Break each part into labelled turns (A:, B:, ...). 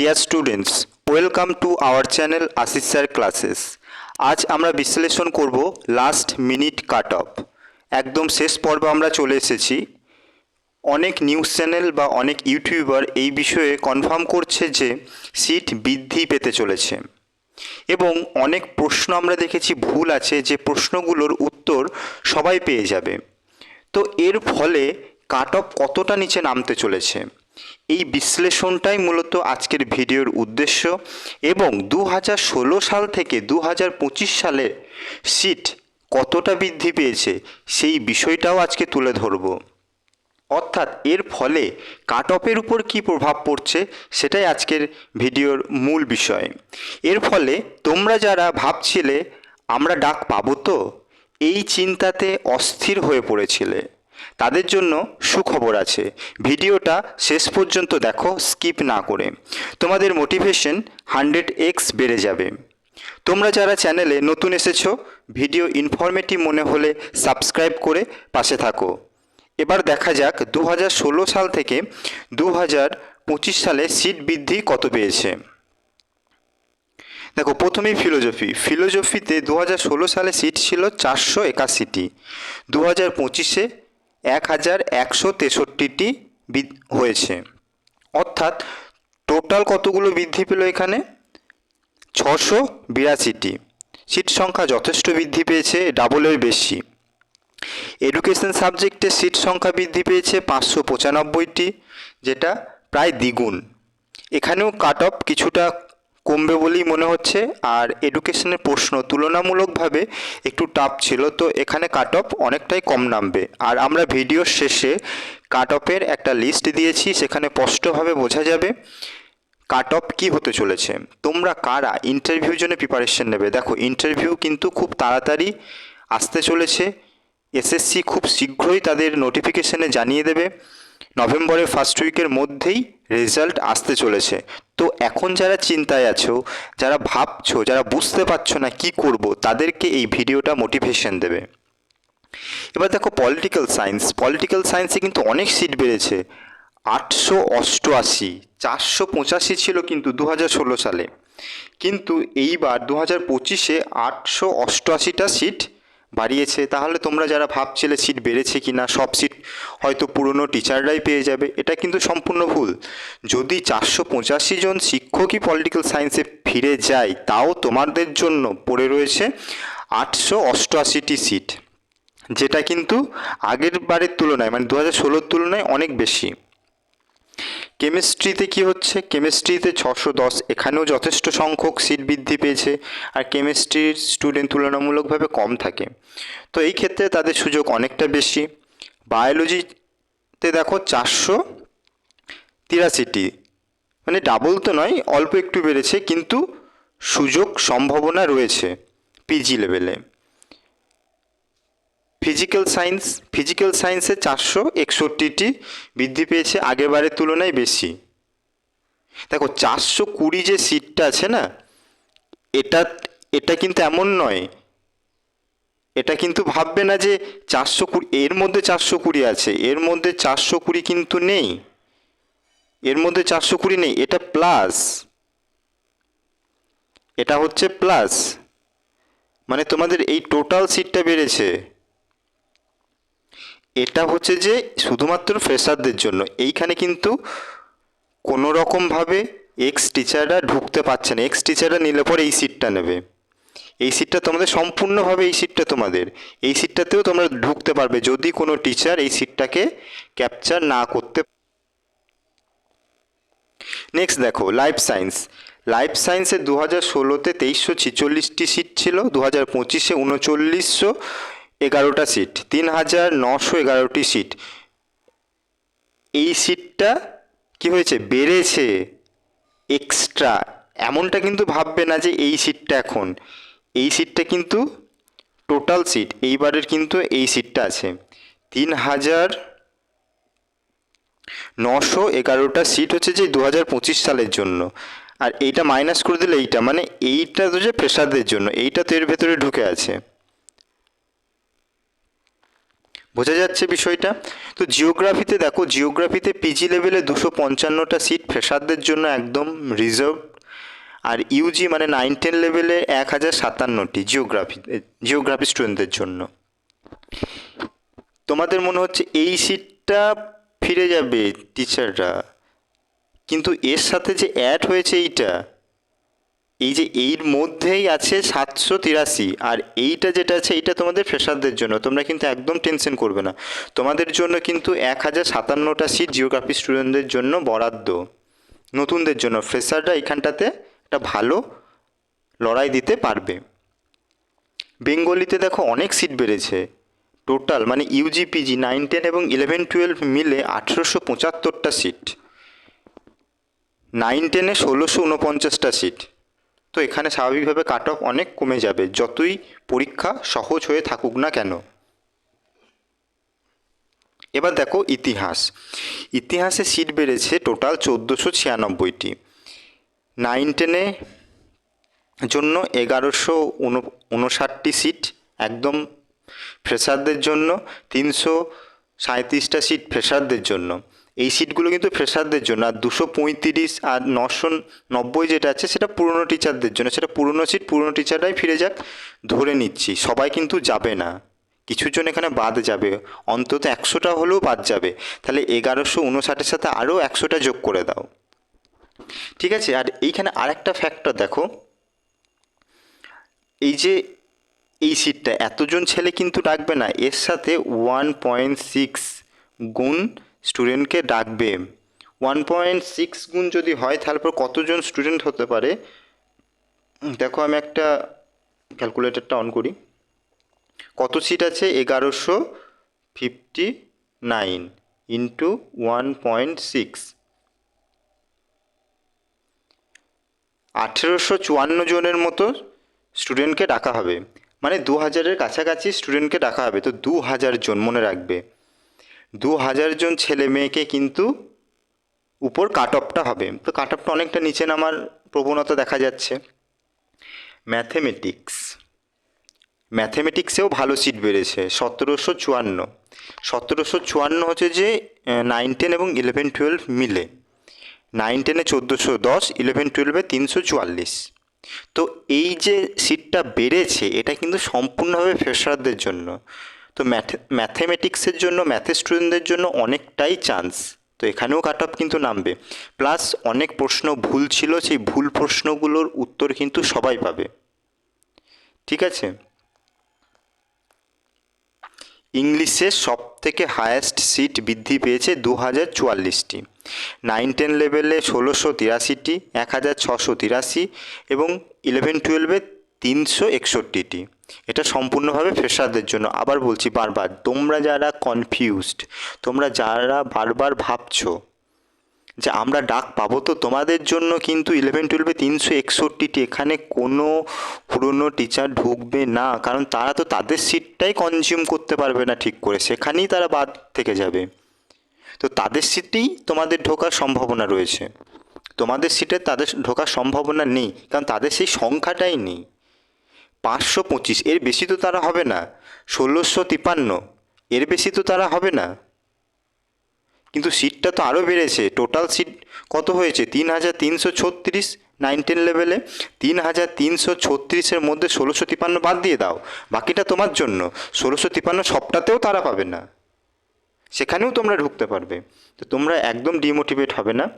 A: Dear students welcome to our channel Ashis sir classes আজ আমরা বিশ্লেষণ করব লাস্ট মিনিট কাট অফ একদম শেষ পর্বে আমরা চলে এসেছি। অনেক নিউজ চ্যানেল বা অনেক ইউটিউবার এই বিষয়ে কনফার্ম করছে যে সিট বৃদ্ধি পেতে চলেছে। এবং অনেক প্রশ্ন আমরা দেখেছি, ভুল আছে যে প্রশ্নগুলোর উত্তর সবাই পেয়ে যাবে। তো এর ফলে কাট অফ কতটা নিচে নামতে চলেছে? এই বিশ্লেষণটাই মূলত আজকের ভিডিওর উদ্দেশ্য এবং দু হাজার ষোলো সাল থেকে দু হাজার পঁচিশ সালে সিট কতটা বৃদ্ধি পেয়েছে সেই বিষয়টাও আজকে তুলে ধরবো। অর্থাৎ এর ফলে কাট অফের উপর কী প্রভাব পড়ছে সেটাই আজকের ভিডিওর মূল বিষয়। এর ফলে তোমরা যারা ভাবছিলে আমরা ডাক পাবো তো, এই চিন্তাতে অস্থির হয়ে পড়েছিলে। তাদের জন্য সুখবর আছে। ভিডিওটা শেষ পর্যন্ত দেখো, স্কিপ না করে। তোমাদের মোটিভেশন হান্ড্রেড এক্স বেড়ে যাবে। তোমরা যারা চ্যানেলে নতুন এসেছ, ভিডিও ইনফরমেটিভ মনে হলে সাবস্ক্রাইব করে পাশে থাকো। এবার দেখা যাক দু হাজার ষোলো সাল থেকে দু সালে সিট বৃদ্ধি কত পেয়েছে। দেখো, প্রথমেই ফিলোজফি। ফিলোজফিতে দু হাজার ষোলো সালে সিট ছিল চারশো একাশিটি। দু হাজার পঁচিশে এক হাজার একশো তেষট্টিটি হয়েছে। অর্থাৎ টোটাল কতগুলো বৃদ্ধি পেল এখানে? ছশো বিরাশিটি। সিট সংখ্যা যথেষ্ট বৃদ্ধি পেয়েছে, ডাবলের বেশি। এডুকেশন সাবজেক্টে সিট সংখ্যা বৃদ্ধি পেয়েছে পাঁচশো পঁচানব্বইটি, যেটা প্রায় দ্বিগুণ। এখানেও কাট অফ কিছুটা কমবে বলেই মনে হচ্ছে, আর এডুকেশনের প্রশ্ন তুলনামূলকভাবে একটু টাফ ছিল। তো এখানে কাট অফ অনেকটাই কম নামবে। আর আমরা ভিডিওর শেষে কাট অফের একটা লিস্ট দিয়েছি, সেখানে স্পষ্টভাবে বোঝা যাবে কাট অফ কী হতে চলেছে। তোমরা কারা? ইন্টারভিউর জন্য প্রিপারেশন নেবে। দেখো ইন্টারভিউ কিন্তু খুব তাড়াতাড়ি আসতে চলেছে। এসএসসি খুব শীঘ্রই তাদের নোটিফিকেশনে জানিয়ে দেবে। নভেম্বরের ফার্স্ট উইকের মধ্যেই রেজাল্ট আসতে চলেছে। তো এখন যারা চিন্তায় আছো, যারা ভাবছ, যারা বুঝতে পারছ না কি করব, তাদেরকে এই ভিডিওটা মোটিভেশন দেবে। এবার দেখো পলিটিক্যাল সায়েন্স পলিটিক্যাল সায়েন্সে কিন্তু অনেক সিট বেড়েছে। আটশো অষ্টআশি, চারশো পঁচাশি ছিল কিন্তু দু হাজার ষোলো সালে। কিন্তু এইবার দু হাজার পঁচিশে আটশো অষ্টআশিটা সিট বাড়িয়েছে, তাহলে তোমরা যারা ভাবছিলে সিট বেড়েছে কি না সব সিট হয়তো পুরনো টিচাররাই পেয়ে যাবে। এটা কিন্তু সম্পূর্ণ ভুল। যদি চারশো পঁচাশি জন শিক্ষকই পলিটিক্যাল সায়েন্সে ফিরে যায়, তাও তোমাদের জন্য পড়ে রয়েছে আটশো অষ্টআশিটি সিট যেটা কিন্তু আগের বারের তুলনায় মানে দু হাজার ষোলোর তুলনায় অনেক বেশি। কেমিস্ট্রিতে কি হচ্ছে? কেমিস্ট্রিতে ছশো দশ, এখানেও যথেষ্ট সংখ্যক সিট বৃদ্ধি পেয়েছে আর কেমিস্ট্রির স্টুডেন্ট তুলনামূলকভাবে কম থাকে। তো এই ক্ষেত্রে তাদের সুযোগ অনেকটা বেশি। বায়োলজিতে দেখো চারশো তিরাশিটি মানে ডাবল তো নয়, অল্প একটু বেড়েছে, কিন্তু সুযোগ সম্ভাবনা রয়েছে পিজি লেভেলে ফিজিক্যাল সায়েন্স ফিজিক্যাল সায়েন্সে চারশো একষট্টিটি বৃদ্ধি পেয়েছে, আগেরবারের তুলনায় বেশি। দেখো, চারশো কুড়ি যে সিটটা আছে না, এটা এটা কিন্তু এমন নয়। এটা কিন্তু ভাববে না যে চারশো কুড়ি, এর মধ্যে চারশো কুড়ি আছে, এর মধ্যে চারশো কুড়ি কিন্তু নেই। এর মধ্যে চারশো কুড়ি নেই, এটা প্লাস এটা হচ্ছে প্লাস মানে তোমাদের এই টোটাল সিটটা বেড়েছে। এটা হচ্ছে যে শুধুমাত্র ফ্রেশারদের জন্য। এইখানে কিন্তু কোনো রকমভাবে এক্স টিচাররা ঢুকতে পারছে না। এক্স টিচাররা নিলে পরে এই সিটটা নেবে। এই সিটটা তোমাদের সম্পূর্ণভাবে এই সিটটা তোমাদের। এই সিটটাতেও তোমরা ঢুকতে পারবে যদি কোনো টিচার এই সিটটাকে ক্যাপচার না করতে নেক্সট দেখো লাইফ সায়েন্স লাইফ সায়েন্সে দু হাজার ষোলোতে তেইশশো ছিচল্লিশটি সিট ছিল দু হাজার পঁচিশে উনচল্লিশশো এগারোটা সিট তিন হাজার নশো এগারোটি সিট এই সিটটা কি হয়েছে? বেড়েছে এক্সট্রা এমনটা কিন্তু ভাববে না যে এই সিটটা এখন। এই সিটটা কিন্তু টোটাল সিট এইবারের কিন্তু এই সিটটা আছে। তিন হাজার নশো এগারোটা সিট হচ্ছে যে দু হাজার পঁচিশ সালের জন্য। আর এইটা মাইনাস করে দিলে এইটা মানে এইটা তো যে প্রেশারদের জন্য। এইটা তো এর ভেতরে ঢুকে আছে। বোঝা যাচ্ছে বিষয়টা? তো জিওগ্রাফিতে দেখো জিওগ্রাফিতে পিজি লেভেলে দুশো পঞ্চান্নটা সিট ফ্রেশারদের জন্য একদম রিজার্ভ আর ইউজি মানে নাইন টেন লেভেলে এক হাজার সাতান্নটি জিওগ্রাফি জিওগ্রাফি স্টুডেন্টদের জন্য। তোমাদের মনে হচ্ছে এই সিটটা ফিরে যাবে টিচাররা কিন্তু এর সাথে যে অ্যাড হয়েছে এইটা এই যে এর মধ্যেই আছে সাতশো তিরাশি, আর এইটা যেটা আছে, এইটা তোমাদের ফ্রেশারদের জন্য। তোমরা কিন্তু একদম টেনশন করবে না। তোমাদের জন্য কিন্তু এক হাজার সাতান্নটা সিট জিওগ্রাফি স্টুডেন্টদের জন্য বরাদ্দ। নতুনদের জন্য। ফ্রেশাররা এখানটাতে একটা ভালো লড়াই দিতে পারবে। বেঙ্গলিতে দেখো অনেক সিট বেড়েছে। টোটাল মানে ইউজিপিজি নাইন টেন এবং ইলেভেন টুয়েলভ মিলে আঠেরোশো পঁচাত্তরটা সিট নাইন টেনে ষোলোশো উনপঞ্চাশটা সিট তো এখানে স্বাভাবিকভাবে কাট অফ অনেক কমে যাবে। যতই পরীক্ষা সহজ হয়ে থাকুক না কেন। এবার দেখো ইতিহাস। ইতিহাসে সিট বেড়েছে টোটাল চোদ্দোশো ছিয়ানব্বইটি। নাইন টেনে জন্য এগারোশো উনষাটটি সিট একদম ফ্রেশারদের জন্য, তিনশো সাঁত্রিশটা সিট ফ্রেশারদের জন্য। এই সিটগুলো কিন্তু ফ্রেশারদের জন্য, আর দুশো পঁয়ত্রিশ আর নশো নব্বই যেটা আছে, সেটা পুরনো টিচারদের জন্য। সেটা পুরনো সিট পুরনো টিচাররাই ফিরে যাক, ধরে নিচ্ছি। সবাই কিন্তু যাবে না। কিছু জন এখানে বাদ যাবে। অন্তত একশোটা হলেও বাদ যাবে। তাহলে এগারোশো উনষাটের সাথে আরও একশোটা যোগ করে দাও। ঠিক আছে? আর এইখানে আরেকটা ফ্যাক্টর দেখো। এই যে এই সিটটা এতজন ছেলে কিন্তু ডাকবে না। এর সাথে ওয়ান পয়েন্ট সিক্স গুণ স্টুডেন্টকে ডাকবে। ওয়ান পয়েন্ট সিক্স গুণ যদি হয়, তাহলে পর কতজন স্টুডেন্ট হতে পারে? দেখো আমি একটা ক্যালকুলেটরটা অন করি। কত সিট আছে? এগারোশো fifty nine into one point six আঠেরোশো চুয়ান্ন জনের মতো স্টুডেন্টকে ডাকা হবে। মানে দু হাজারের কাছাকাছি স্টুডেন্টকে ডাকা হবে। তো দু হাজার জন মনে রাখবে। দু হাজার জন ছেলে মেয়েকে কিন্তু উপর কাট অফটা হবে। তো কাট অফটা অনেকটা নিচে নামার প্রবণতা দেখা যাচ্ছে। ম্যাথেমেটিক্স। ম্যাথেমেটিক্সেও ভালো সিট বেড়েছে, সতেরোশো চুয়ান্ন। সতেরোশো চুয়ান্ন হচ্ছে যে নাইন টেন এবং ইলেভেন টুয়েলভ মিলে। নাইন টেনে চোদ্দোশো দশ ইলেভেন টুয়েলভে তিনশো চুয়াল্লিশ। তো এই যে সিটটা বেড়েছে, এটা কিন্তু সম্পূর্ণভাবে ফ্রেশারদের জন্য। তো ম্যাথ ম্যাথেমেটিক্সের জন্য ম্যাথের স্টুডেন্টদের জন্য অনেকটাই চান্স তো এখানেও কাট অফ কিন্তু নামবে। প্লাস অনেক প্রশ্ন ভুল ছিল, সেই ভুল প্রশ্নগুলোর উত্তর কিন্তু সবাই পাবে। ঠিক আছে? ইংলিশে সব থেকে হায়েস্ট সিট বৃদ্ধি পেয়েছে দু হাজার চুয়াল্লিশটি। নাইন টেন লেভেলে ষোলোশো তিরাশিটি এক হাজার ছশো তিরাশি এবং ইলেভেন টুয়েলভে তিনশো একষট্টিটি। এটা সম্পূর্ণভাবে ফ্রেশারদের জন্য। আবার বলছি বারবার, তোমরা যারা কনফিউজড তোমরা যারা বারবার ভাবছ যে আমরা ডাক পাবো, তো তোমাদের জন্য কিন্তু ইলেভেন টুয়েলভে তিনশো একষট্টিটি এখানে কোনো পুরনো টিচার ঢুকবে না। কারণ তারা তো তাদের সিটটাই কনজিউম করতে পারবে না ঠিক করে। সেখানেই তারা বাদ থেকে যাবে। তো তাদের সিটেই তোমাদের ঢোকার সম্ভাবনা রয়েছে। তোমাদের সিটে তাদের ঢোকার সম্ভাবনা নেই। কারণ তাদের সেই সংখ্যাটাই নেই। পাঁচশো পঁচিশ, এর বেশি তো তারা হবে না। ষোলোশো তিপান্ন এর বেশি তো তারা হবে না। কিন্তু সিটটা তো আরও বেড়েছে। টোটাল সিট কত হয়েছে? তিন হাজার তিনশো ছত্রিশ নাইন টেন লেভেলে তিন হাজার তিনশো ছত্রিশের মধ্যে ষোলোশো তিপান্ন বাদ দিয়ে দাও। বাকিটা তোমার জন্য। ষোলোশো তিপান্ন সবটাতেও তারা পাবে না। সেখানেও তোমরা ঢুকতে পারবে। তো তোমরা একদম ডিমোটিভেট হবে না।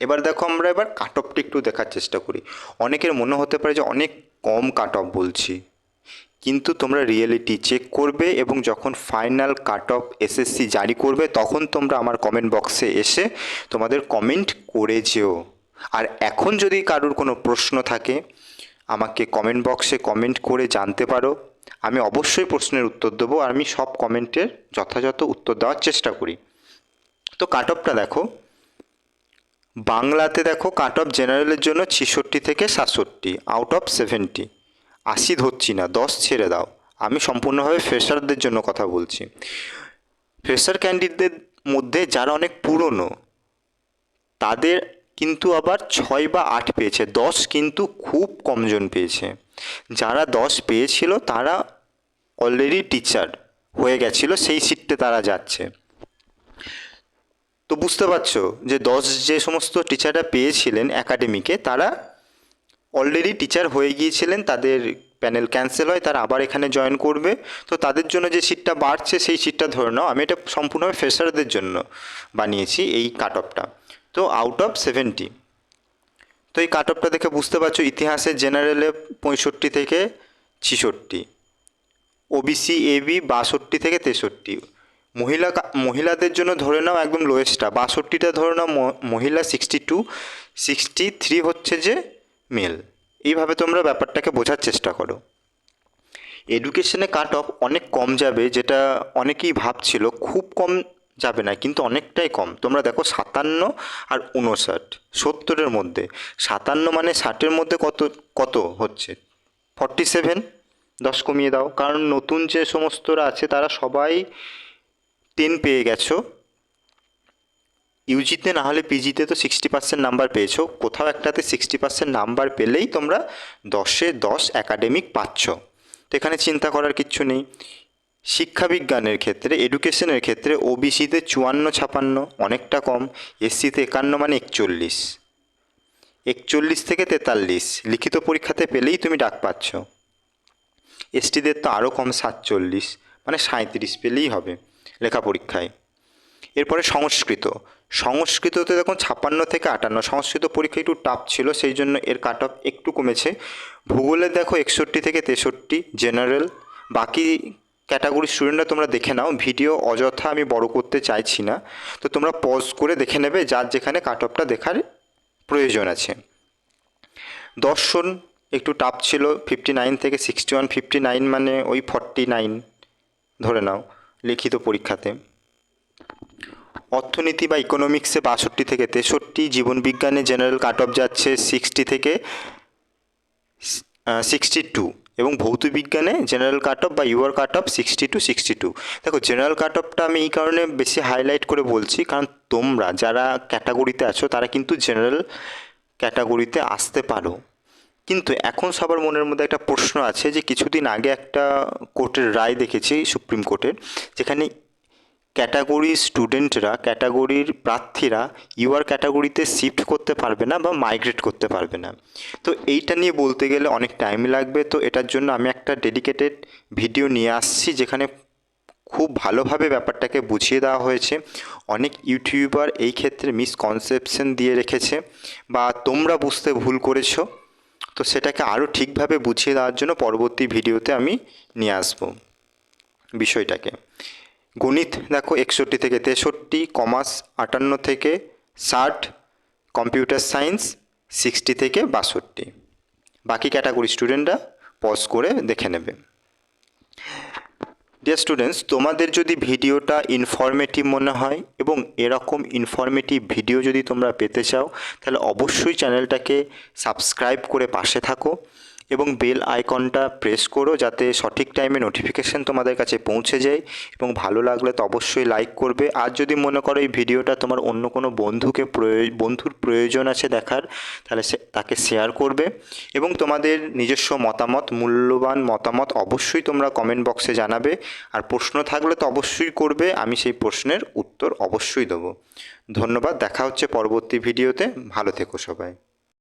A: এবার দেখো আমরা এবার কাট অফটা একটু দেখার চেষ্টা করি। অনেকের মনে হতে পারে যে অনেক কম কাট অফ বলছি। কিন্তু তোমরা রিয়েলিটি চেক করবে এবং যখন ফাইনাল কাট অফ এসএসসি জারি করবে, তখন তোমরা আমার কমেন্ট বক্সে এসে তোমাদের কমেন্ট করে যেও। আর এখন যদি কারোর কোনো প্রশ্ন থাকে, আমাকে কমেন্ট বক্সে কমেন্ট করে জানতে পারো। আমি অবশ্যই প্রশ্নের উত্তর দেবো আর আমি সব কমেন্টের যথাযথ উত্তর দেওয়ার চেষ্টা করি। তো কাট অফটা দেখো। বাংলাতে দেখো কাট অফ জেনারেলের জন্য ছেষট্টি থেকে সাতষট্টি আউট অফ সেভেন্টি আশি ধরছি না, দশ ছেড়ে দাও। আমি সম্পূর্ণভাবে ফ্রেশারদের জন্য কথা বলছি। ফ্রেশার ক্যান্ডিডেটদের মধ্যে যারা অনেক পুরনো, তাদের কিন্তু আবার ছয় বা আট পেয়েছে, দশ কিন্তু খুব কমজন পেয়েছে। যারা দশ পেয়েছিল, তারা অলরেডি টিচার হয়ে গেছিল, সেই সিটতে তারা যাচ্ছে। তো বুঝতে পারছ যে দশ যে সমস্ত টিচাররা পেয়েছিলেন একাডেমিকে তারা অলরেডি টিচার হয়ে গিয়েছিলেন, তাদের প্যানেল ক্যান্সেল হয়, তারা আবার এখানে জয়েন করবে। তো তাদের জন্য যে সিটটা বাড়ছে, সেই সিটটা ধরে নাও। আমি এটা সম্পূর্ণভাবে ফ্রেশারদের জন্য বানিয়েছি এই কাট অফটা তো আউট অফ সেভেন্টি তো এই কাট অফটা দেখে বুঝতে পারছ ইতিহাসে জেনারেলে পঁয়ষট্টি থেকে ছিষট্টি ওবিসি এবি বাষট্টি থেকে তেষট্টি। মহিলা মহিলাদের জন্য ধরে নাও একদম লোয়েস্টটা বাষট্টিটা ধরে নাও মহিলা সিক্সটি টু সিক্সটি থ্রি হচ্ছে যে মেল এইভাবে তোমরা ব্যাপারটাকে বোঝার চেষ্টা করো। এডুকেশনে কাট অফ অনেক কম যাবে, যেটা অনেকেই ভাবছিল, খুব কম যাবে না, কিন্তু অনেকটাই কম। তোমরা দেখো সাতান্ন আর উনষাট সত্তরের মধ্যে। সাতান্ন মানে ষাটের মধ্যে কত কত হচ্ছে? ফর্টি সেভেন দশ কমিয়ে দাও। কারণ নতুন যে সমস্তরা আছে, তারা সবাই টেন পেয়ে গেছো। ইউজিতে না হলে পিজিতে তো সিক্সটি পার্সেন্ট নাম্বার পেয়েছ। কোথাও একটাতে সিক্সটি পার্সেন্ট নাম্বার পেলেই তোমরা দশে দশ একাডেমিক পাচ্ছ। তো এখানে চিন্তা করার কিচ্ছু নেই। শিক্ষাবিজ্ঞানের ক্ষেত্রে এডুকেশনের ক্ষেত্রে ওবিসিতে চুয়ান্ন, ছাপান্ন, অনেকটা কম। এসসিতে একান্ন মানে একচল্লিশ। একচল্লিশ থেকে তেতাল্লিশ, লিখিত পরীক্ষাতে পেলেই তুমি ডাক পাচ্ছ। এসটিদের তো আরও কম সাতচল্লিশ মানে সাঁত্রিশ পেলেই হবে। লেখা পরীক্ষায়। এরপরে সংস্কৃত। সংস্কৃততে দেখুন ছাপ্পান্ন থেকে আটান্ন। সংস্কৃত পরীক্ষা একটু টাফ ছিল, সেই জন্য এর কাট অফ একটু কমেছে। ভূগোলে দেখো একষট্টি থেকে তেষট্টি জেনারেল বাকি ক্যাটাগরি স্টুডেন্টরা তোমরা দেখে নাও। ভিডিও অযথা আমি বড় করতে চাইছি না। তো তোমরা পজ করে দেখে নেবে যার যেখানে কাট অফটা দেখার প্রয়োজন আছে। দর্শন একটু টাফ ছিল ফিফটি নাইন থেকে সিক্সটি ওয়ান ফিফটি নাইন মানে ওই ফর্টি নাইন ধরে নাও। লিখিত পরীক্ষাতে। অর্থনীতি বা ইকোনমিক্সে বাষট্টি থেকে তেষট্টি, জীবনবিজ্ঞানে জেনারেল কাট অফ যাচ্ছে সিক্সটি থেকে সিক্সটি টু এবং ভৌত বিজ্ঞানে জেনারেল কাট অফ বা UR cut off sixty two sixty two দেখো জেনারেল কাট অফটা আমি এই কারণে বেশি হাইলাইট করে বলছি, কারণ তোমরা যারা ক্যাটাগরিতে আছো, তারা কিন্তু জেনারেল ক্যাটাগরিতে আসতে পারো। কিন্তু এখন সবার মনের মধ্যে একটা প্রশ্ন আছে যে কিছুদিন আগে একটা কোর্টের রায় দেখেছি, সুপ্রিম কোর্টের যেখানে ক্যাটাগরি স্টুডেন্টরা, ক্যাটাগরির প্রার্থীরা ইউআর ক্যাটাগরিতে শিফট করতে পারবে না বা মাইগ্রেট করতে পারবে না। তো এইটা নিয়ে বলতে গেলে অনেক টাইম লাগবে। তো এটার জন্য আমি একটা ডেডিকেটেড ভিডিও নিয়ে আসছি, যেখানে খুব ভালোভাবে ব্যাপারটাকে বুঝিয়ে দেওয়া হয়েছে। অনেক ইউটিউবার এই ক্ষেত্রে মিসকনসেপশন দিয়ে রেখেছে, বা তোমরা বুঝতে ভুল করেছ। তো সেটাকে আরও ঠিকভাবে বুঝিয়ে দেওয়ার জন্য পরবর্তী ভিডিওতে আমি নিয়ে আসব বিষয়টাকে। গণিত, দেখো, একষট্টি থেকে তেষট্টি, কমার্স আটান্ন থেকে ষাট, কম্পিউটার সায়েন্স সিক্সটি থেকে বাষট্টি। বাকি ক্যাটাগরি স্টুডেন্টরা পজ করে দেখে নেবে। ডিয়ার স্টুডেন্টস তোমাদের যদি ভিডিওটা ইনফরমেটিভ মনে হয় এবং এরকম ইনফরমেটিভ ভিডিও যদি তোমরা পেতে চাও, তাহলে অবশ্যই চ্যানেলটাকে সাবস্ক্রাইব করে পাশে থাকো। এবং বেল আইকনটা প্রেস করো যাতে সঠিক টাইমে নোটিফিকেশান তোমাদের কাছে পৌঁছে যায় এবং ভালো লাগলে তো অবশ্যই লাইক করবে। আর যদি মনে করো এই ভিডিওটা তোমার অন্য কোনো বন্ধুকে বন্ধুর প্রয়োজন আছে দেখার, তাহলে সে তাকে শেয়ার করবে এবং তোমাদের নিজস্ব মতামত, মূল্যবান মতামত অবশ্যই তোমরা কমেন্ট বক্সে জানাবে। আর প্রশ্ন থাকলে তো অবশ্যই করবে, আমি সেই প্রশ্নের উত্তর অবশ্যই দেবো। ধন্যবাদ, দেখা হচ্ছে পরবর্তী ভিডিওতে। ভালো থেকো সবাই।